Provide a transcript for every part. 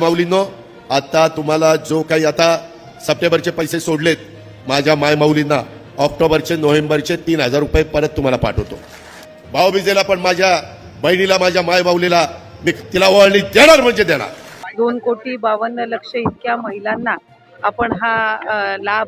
मायमाऊलींनो आता तुम्हाला जो काही आता सप्टेंबरचे पैसे सोडलेत माझ्या मायमाऊलींना ऑक्टोबरचे नोव्हेंबरचे तीन हजार रुपये परत तुम्हाला पाठवतो. भाऊबीजेला पण माझ्या बहिणीला माझ्या मायमाऊलीला मी तिला ओळणी देणार म्हणजे देणार. दोन कोटी बावन्न लक्ष इतक्या महिलांना आपण हा लाभ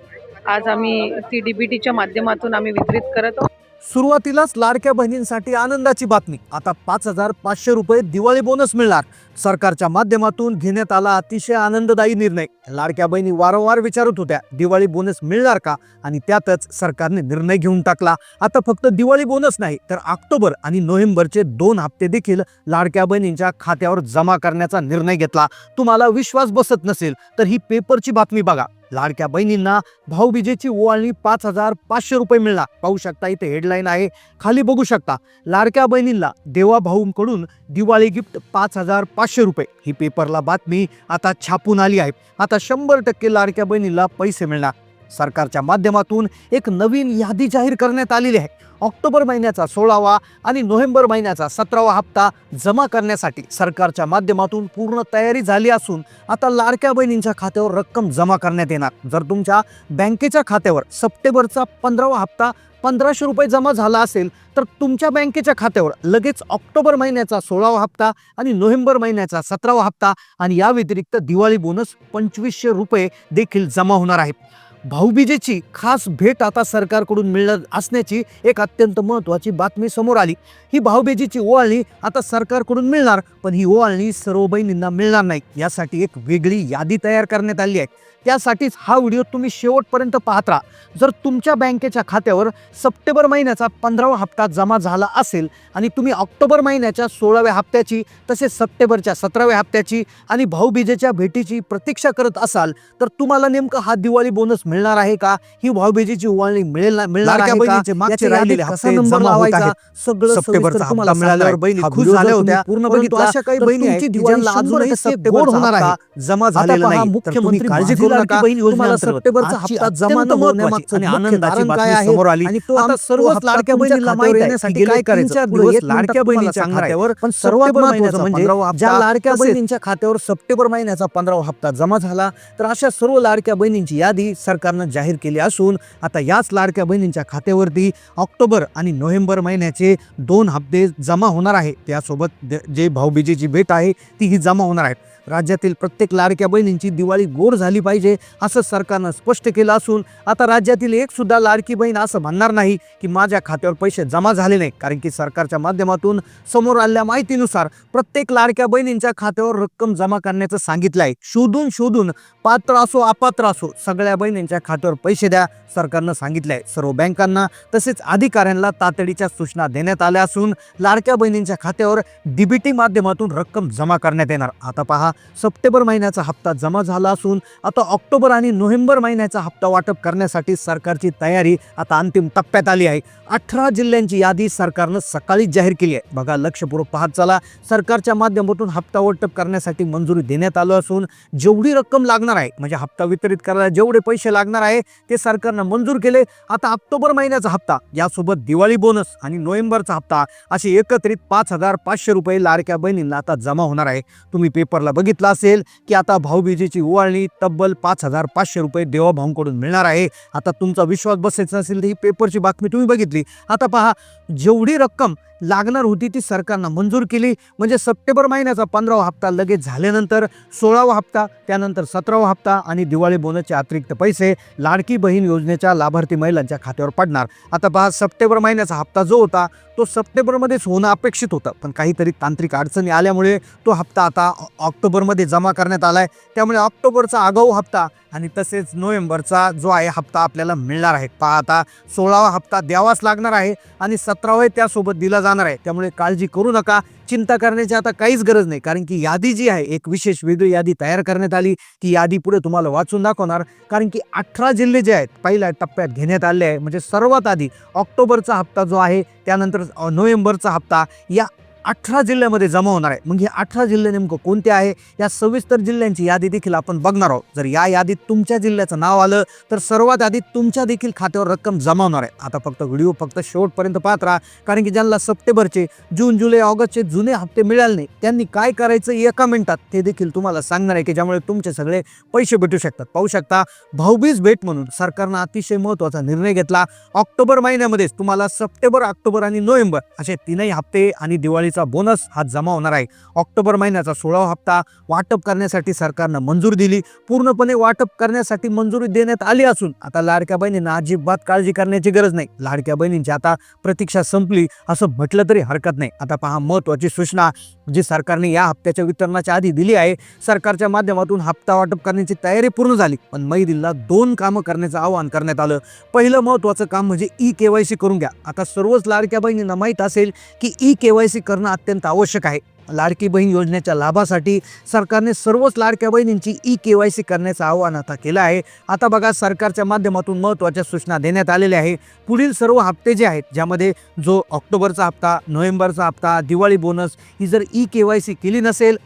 आज आम्ही सी डी बी टीच्या माध्यमातून आम्ही वितरित करत आहोत. सुरुवातीलाच लाडक्या बहिणींसाठी आनंदाची बातमी. आता पाच हजार पाचशे रुपये दिवाळी बोनस मिळणार. सरकारच्या माध्यमातून घेण्यात आला अतिशय आनंददायी निर्णय. लाडक्या बहिणी वारंवार विचारत होत्या दिवाळी बोनस मिळणार का? आणि त्यातच सरकारने निर्णय घेऊन टाकला. आता फक्त दिवाळी बोनस नाही तर ऑक्टोबर आणि नोव्हेंबरचे दोन हप्ते देखील लाडक्या बहिणींच्या खात्यावर जमा करण्याचा निर्णय घेतला. तुम्हाला विश्वास बसत नसेल तर ही पेपरची बातमी बघा. लाडक्या बहिणींना भाऊबीजेची ओवाळणी पाच हजार पाचशे रुपये मिळणार. पाहू शकता इथे हेडलाईन आहे. खाली बघू शकता लाडक्या बहिणींना देवा भाऊंकडून दिवाळी गिफ्ट पाच हजार पाचशे रुपये. ही पेपरला बातमी आता छापून आली आहे. आता शंभर टक्के लाडक्या बहिणीला पैसे मिळणार. सरकारच्या माध्यमातून एक नवीन यादी जाहीर करण्यात आलेली आहे. ऑक्टोबर महिन्याचा सोळावा आणि नोव्हेंबर महिन्याचा सतरावा हप्ता जमा करण्यासाठी सरकारच्या माध्यमातून पूर्ण तयारी झाली असून आता लाडक्या बहिणींच्या खात्यावर रक्कम जमा करण्यात येणार. जर तुमच्या बँकेच्या खात्यावर सप्टेंबरचा पंधरावा हप्ता पंधराशे रुपये जमा झाला असेल तर तुमच्या बँकेच्या खात्यावर लगेच ऑक्टोबर महिन्याचा सोळावा हप्ता आणि नोव्हेंबर महिन्याचा सतरावा हप्ता आणि या व्यतिरिक्त दिवाळी बोनस पंचवीसशे रुपये देखील जमा होणार आहे भाऊबीजेची खास भेट आता सरकारकडून मिळणार असण्याची एक अत्यंत महत्त्वाची बातमी समोर आली. ही भाऊबीजेची ओवाळणी आता सरकारकडून मिळणार पण ही ओवाळणी सर्व बहिणींना मिळणार नाही. यासाठी एक वेगळी यादी तयार करण्यात आली आहे. त्यासाठीच हा व्हिडिओ तुम्ही शेवटपर्यंत पाहत राहा. जर तुमच्या बँकेच्या खात्यावर सप्टेंबर महिन्याचा पंधरावा हप्ता जमा झाला असेल आणि तुम्ही ऑक्टोबर महिन्याच्या सोळाव्या हप्त्याची तसेच सप्टेंबरच्या सतराव्या हप्त्याची आणि भाऊबीजेच्या भेटीची प्रतीक्षा करत असाल तर तुम्हाला नेमकं हा दिवाळी बोनस मिळणार आहे का ही भाऊबीजेची ओवाळणी मिळेल मिळणार लाडक्या आहे. सगळं तुम्हाला मिळाल्यावर बहिणी. खुश झाल्या होत्या. पूर्ण बघितला अशा काही बहिणी अजूनही होणार आहे जमा झालेला पहा, नाही तर मुख्यमंत्री तुम्ही काळजी माझी करू लाडकी नका बहीण तुम्हाला योजनेअंतर्गत सप्टेंबरचा आजची हप्ता जमा अत्यंत न महत्त्वाची होण्यामागचं आणि मुख्य आनंदाची कारण बातमी काय आहे समोर आली आणि तो आता आम- सर्वच तो हप्ता लाडक्या बहिणीला माहीत आहे काय करायचं? लाडक्या बहिणीच्या. खात्यावर पण सर्वात म्हणजे ज्या लाडक्या बहिणींच्या खात्यावर सप्टेंबर महिन्याचा पंधरावा हप्ता जमा झाला तर अशा सर्व लाडक्या बहिणींची यादी सरकारनं जाहीर केली असून आता याच लाडक्या बहिणींच्या खात्यावरती ऑक्टोबर आणि नोव्हेंबर महिन्याचे दोन हप्ते जमा होणार आहे. त्यासोबत द- जे भाऊबीजेची भेट आहे ती ही जमा होणार आहे राज्यातील प्रत्येक लाडक्या बहिणींची दिवाळी गोड झाली पाहिजे असं सरकारनं स्पष्ट केलं असून आता राज्यातील एक सुद्धा लाडकी बहीण असं म्हणणार नाही की माझ्या खात्यावर पैसे जमा झाले नाही कारण की सरकारच्या माध्यमातून समोर आलेल्या माहितीनुसार प्रत्येक लाडक्या बहिणींच्या खात्यावर रक्कम जमा करण्याचं सांगितलं आहे शोधून शोधून पात्र असो अपात्र असो सगळ्या बहिणींच्या खात्यावर पैसे द्या सरकारनं सांगितलं आहे सर्व बँकांना तसेच अधिकाऱ्यांना तातडीच्या सूचना देण्यात आल्या असून लाडक्या बहिणींच्या खात्यावर डीबीटी माध्यमातून रक्कम जमा करण्यात येणार. आता पहा सप्टेंबर महिन्याचा हप्ता जमा झाला असून आता ऑक्टोबर आणि नोव्हेंबर महिन्याचा हप्ता वाटप करण्यासाठी सरकारची तयारी आता अंतिम टप्प्यात आली आहे. अठरा जिल्ह्यांची यादी सरकारनं सकाळीच जाहीर केली आहे. बघा लक्षपूर्वक पाहत चला. सरकारच्या माध्यमातून हप्ता वाटप करण्यासाठी मंजुरी देण्यात आलं असून जेवढी रक्कम लागणार आहे म्हणजे हप्ता वितरित करायला जेवढे पैसे लागणार आहे ते सरकारनं मंजूर केले. आता ऑक्टोबर महिन्याचा हप्ता यासोबत दिवाळी बोनस आणि नोव्हेंबरचा हप्ता असे एकत्रित पाच हजार पाचशे रुपये लाडक्या बहिणींना आता जमा होणार आहे. तुम्ही पेपरला बघितलं असेल की आता भाऊबीजेची ओवाळणी तब्बल पाच हजार पाचशे रुपये देवाभाऊंकडून मिळणार आहे. आता तुमचा विश्वास बसायचा असेल तर ही पेपरची बातमी तुम्ही बघितली. आता पहा जेवढी रक्कम लागणार होती ती सरकारनं मंजूर केली. म्हणजे सप्टेंबर महिन्याचा पंधरावा हप्ता लगेच झाल्यानंतर सोळावा हप्ता त्यानंतर सतरावा हप्ता आणि दिवाळी बोनसचे अतिरिक्त पैसे लाडकी बहीण योजनेच्या लाभार्थी महिलांच्या खात्यावर पडणार. आता पहा सप्टेंबर महिन्याचा हप्ता जो होता तो सप्टेंबरमध्येच होणं अपेक्षित होतं. पण काहीतरी तांत्रिक अडचणी आल्यामुळे तो हप्ता आता ऑक्टोबरमध्ये जमा करण्यात आला आहे त्यामुळे ऑक्टोबरचा आगाऊ हप्ता आणि तसेच नोव्हेंबरचा जो आहे हप्ता आपल्याला मिळणार आहे. पहा आता सोळावा हप्ता द्यावाच लागणार आहे आणि सतरावा त्यासोबत दिला जाणार आहे. त्यामुळे काळजी करू नका. चिंता करण्याची आता काहीच गरज नाही. कारण की यादी जी आहे एक विशेष वेगळी यादी तयार करण्यात आली. ती यादी पुढे तुम्हाला वाचून दाखवणार. कारण की अठरा जिल्हे जे आहेत पहिल्या टप्प्यात घेण्यात आले आहे. म्हणजे सर्वात आधी ऑक्टोबरचा हप्ता जो आहे त्यानंतर नोव्हेंबरचा हप्ता या अठरा जिल्ह्यामध्ये जमा होणार आहे. मग हे अठरा जिल्हे नेमकं कोणते आहे? या सविस्तर जिल्ह्यांची यादी देखील आपण बघणार आहोत. जर या यादीत तुमच्या जिल्ह्याचं नाव आलं तर सर्वात आधी तुमच्या देखील खात्यावर रक्कम जमा होणार आहे. आता फक्त व्हिडिओ फक्त शेवटपर्यंत पाहत राहा कारण की ज्यांना सप्टेंबरचे जून जुलै ऑगस्टचे जुने हप्ते मिळाले नाही त्यांनी काय करायचं एका मिनिटात ते देखील तुम्हाला सांगणार आहे की ज्यामुळे तुमचे सगळे पैसे भेटू शकतात. पाहू शकता भाऊबीज भेट म्हणून सरकारनं अतिशय महत्त्वाचा निर्णय घेतला. ऑक्टोबर महिन्यामध्येच तुम्हाला सप्टेंबर ऑक्टोबर आणि नोव्हेंबर असे तीनही हप्ते आणि दिवाळी दिवाळीचा बोनस हा जमा होणार आहे. ऑक्टोबर महिन्याचा सोळावा हप्ता वाटप करण्यासाठी सरकारनं मंजुरी दिली. पूर्णपणे वाटप करण्यासाठी मंजुरी देण्यात आली असून आता लाडक्या बहिणींना अजिबात काळजी करण्याची गरज नाही. लाडक्या बहिणींची आता प्रतीक्षा संपली असं म्हटलं तरी हरकत नाही. आता पहा महत्वाची सूचना जी सरकारने या हप्त्याच्या वितरणाच्या आधी दिली आहे सरकारच्या माध्यमातून हप्ता वाटप करण्याची तयारी पूर्ण झाली. पण महिला दोन कामं करण्याचं आवाहन करण्यात आलं. पहिलं महत्त्वाचं काम म्हणजे ई केवायसी करून घ्या. आता सर्वच लाडक्या बहिणींना माहीत असेल की ई केवायसी करणं करणं अत्यंत आवश्यक आहे. लाडकी बहीण योजनेच्या लाभासाठी सरकारने सर्वच लाडक्या बहिणींची ई के वाय सी करण्याचं आवाहन आता केलं आहे. आता बघा सरकारच्या माध्यमातून महत्त्वाच्या सूचना देण्यात आलेल्या आहे. पुढील सर्व हप्ते जे आहेत ज्यामध्ये जो ऑक्टोबरचा हप्ता नोव्हेंबरचा हप्ता दिवाळी बोनस ही जर ई के वाय सी केली नसेल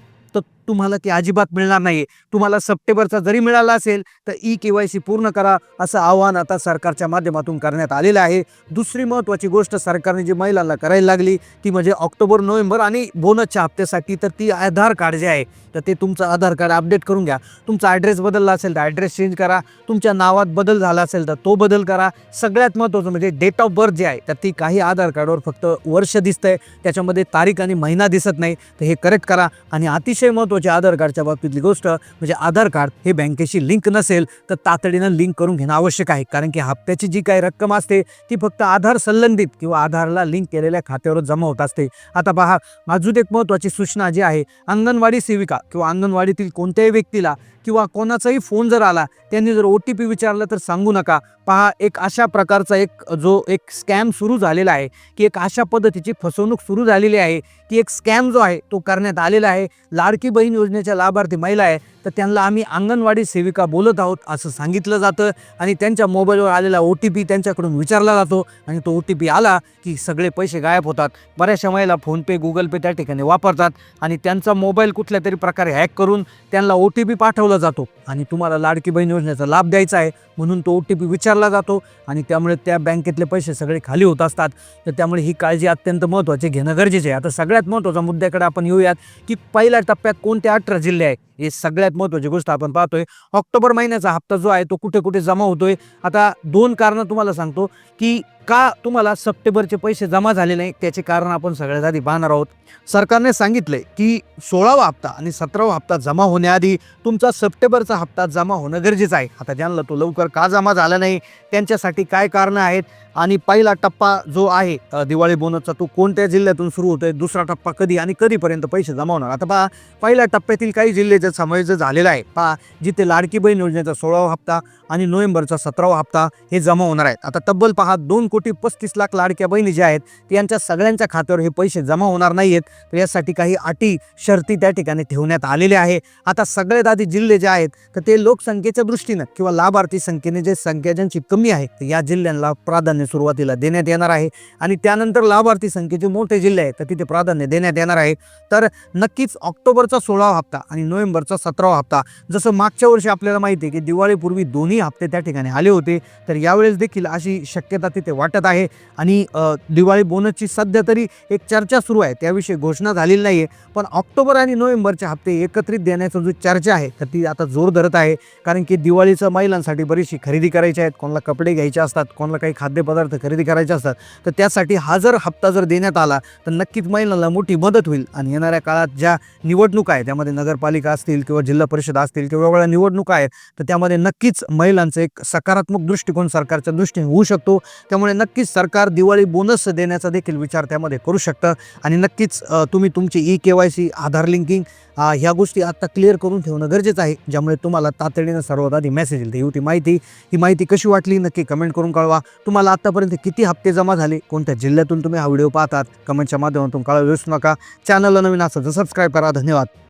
तुम्हाला ती अजिबात मिळणार नाही तुम्हाला सप्टेंबरचा जरी मिळाला असेल तर ई के वाय सी पूर्ण करा असं आवाहन आता सरकारच्या माध्यमातून करण्यात आलेलं आहे. दुसरी महत्त्वाची गोष्ट सरकारने जी महिलांना करायला लागली ती म्हणजे ऑक्टोबर नोव्हेंबर आणि बोनसच्या हप्त्यासाठी तर ती आधार कार्ड जे आहे तर ते तुमचं आधार कार्ड अपडेट करून घ्या. तुमचा ॲड्रेस बदलला असेल तर ॲड्रेस चेंज करा. तुमच्या नावात बदल झाला असेल तर तो बदल करा. सगळ्यात महत्त्वाचं म्हणजे डेट ऑफ बर्थ जे आहे तर ती काही आधार कार्डवर फक्त वर्ष दिसतंय. त्याच्यामध्ये तारीख आणि महिना दिसत नाही तर हे करेक्ट करा. आणि अतिशय महत्त्व आधार कार्डच्या बाबतीतली गोष्ट म्हणजे आधार कार्ड हे बँकेशी लिंक नसेल तर तातडीनं लिंक करून घेणं आवश्यक आहे. कारण की हप्त्याची जी काही रक्कम असते ती फक्त आधार संलग्नित किंवा आधारला लिंक केलेल्या खात्यावर जमा होत असते. आता पहा अजून एक महत्त्वाची सूचना जी आहे अंगणवाडी सेविका किंवा अंगणवाडीतील कोणत्याही व्यक्तीला किंवा कोणाचाही फोन जर आला त्यांनी जर ओ टी पी विचारलं तर सांगू नका. पहा एक अशा प्रकारचा एक जो एक स्कॅम सुरू झालेला आहे की एक अशा पद्धतीची फसवणूक सुरू झालेली आहे की एक स्कॅम जो आहे तो करण्यात आलेला आहे. लाडकी बहीण योजनेच्या लाभार्थी महिला आहे तर त्यांना आम्ही अंगणवाडी सेविका बोलत आहोत असं सांगितलं जातं आणि त्यांच्या मोबाईलवर आलेला ओ टी पी त्यांच्याकडून विचारला जातो आणि तो ओ टी पी आला की सगळे पैसे गायब होतात. बऱ्याचशा महिला फोनपे गुगल पे त्या ठिकाणी वापरतात आणि त्यांचा मोबाईल कुठल्या तरी प्रकारे हॅक करून त्यांना ओ टी पी पाठवला जातो. आणि तुम्हाला लाडकी बहीण योजनेचा लाभ द्यायचा आहे म्हणून तो ओ टी पी विचारला जातो आणि त्यामुळे त्या बँकेतले पैसे सगळे खाली होत असतात. तर त्यामुळे ही काळजी अत्यंत महत्त्वाची घेणं गरजेचं आहे. आता सगळ्यात महत्त्वाचा मुद्द्याकडे आपण येऊयात की पहिल्या टप्प्यात कोणते अठरा जिल्हे आहे हे सगळ्यात महत्त्वाची गोष्ट आपण पाहतोय. ऑक्टोबर महिन्याचा हप्ता जो आहे तो कुठे कुठे जमा होतोय? आता दोन कारणं तुम्हाला सांगतो की का तुम्हाला सप्टेंबरचे पैसे जमा झाले नाही? त्याचे कारण आपण सगळ्यात आधी पाहणार आहोत. सरकारने सांगितले की सोळावा हप्ता आणि सतरावा हप्ता जमा होण्याआधी तुमचा सप्टेंबरचा हप्ता जमा होणं गरजेचं आहे. आता ज्यांना तो लवकर का जमा झाला नाही त्यांच्यासाठी काय कारणं आहेत? आणि पहिला टप्पा जो आहे दिवाळी बोनसचा तो कोणत्या जिल्ह्यातून सुरू होतोय? दुसरा टप्पा कधी आणि कधीपर्यंत पैसे जमा होणार? आता पहा पहिल्या टप्प्यातील काही जिल्ह्याचा समावेश झालेला आहे पहा जिथे लाडकी बहीण योजनेचा सोळावा हप्ता आणि नोव्हेंबरचा सतरावा हप्ता हे जमा होणार आहेत. आता तब्बल पहा दोन कोटी पस्तीस लाख लाडक्या बहिणी ज्या आहेत त्यांच्या सगळ्यांच्या खात्यावर हे पैसे जमा होणार नाही आहेत तर यासाठी काही अटी शर्ती त्या ठिकाणी ठेवण्यात आलेल्या आहे. आता सगळ्यात आधी जिल्हे जे आहेत तर ते लोकसंख्येच्या दृष्टीनं किंवा लाभार्थी संख्येने जे संख्या ज्यांची कमी आहे तर या जिल्ह्यांना प्राधान्य सुरुवातीला देण्यात येणार आहे. आणि त्यानंतर लाभार्थी संख्येचे मोठे जिल्हे आहेत तर तिथे प्राधान्य देण्यात येणार आहे. तर नक्कीच ऑक्टोबरचा सोळावा हप्ता आणि नोव्हेंबरचा सतरावा हप्ता जसं मागच्या वर्षी आपल्याला माहिती आहे की दिवाळीपूर्वी दोन्ही हप्ते त्या ठिकाणी आले होते. तर यावेळेस देखील अशी शक्यता तिथे वाटत आहे. आणि दिवाळी बोनसची सध्या तरी एक चर्चा सुरू आहे. त्याविषयी घोषणा झालेली नाही आहे पण ऑक्टोबर आणि नोव्हेंबरचे हप्ते एकत्रित देण्याचा जो चर्चा आहे तर ती आता जोर धरत आहे. कारण की दिवाळीचं महिलांसाठी बरीचशी खरेदी करायची आहेत. कोणाला कपडे घ्यायचे असतात कोणाला काही खाद्यपदार्थ खरेदी करायचे असतात. तर त्यासाठी हा जर हप्ता जर देण्यात आला तर नक्कीच महिलांना मोठी मदत होईल. आणि येणाऱ्या काळात ज्या निवडणुका आहेत त्यामध्ये नगरपालिका असतील किंवा जिल्हा परिषद असतील किंवा वेगवेगळ्या निवडणुका आहेत तर त्यामध्ये नक्कीच महिलांचं एक सकारात्मक दृष्टिकोन सरकारच्या दृष्टीने होऊ शकतो. त्यामुळे नक्कीच सरकार दिवाळी बोनस देण्याचा देखील विचार त्यामध्ये करू शकतं. आणि नक्कीच तुम्ही तुमची E K Y C Aadhaar linking ह्या गोष्टी आत्ता क्लिअर करून ठेवणं गरजेचं आहे. ज्यामुळे तुम्हाला तातडीनं सर्वात आधी मेसेज येईल. येऊ होती माहिती. ही माहिती कशी वाटली नक्की कमेंट करून कळवा. तुम्हाला आत्तापर्यंत किती हप्ते जमा झाले? कोणत्या जिल्ह्यातून तुम्ही हा व्हिडिओ पाहतात? कमेंटच्या माध्यमातून कळवा विसरू नका. चॅनलला नवीन असेल तर सबस्क्राईब करा. धन्यवाद.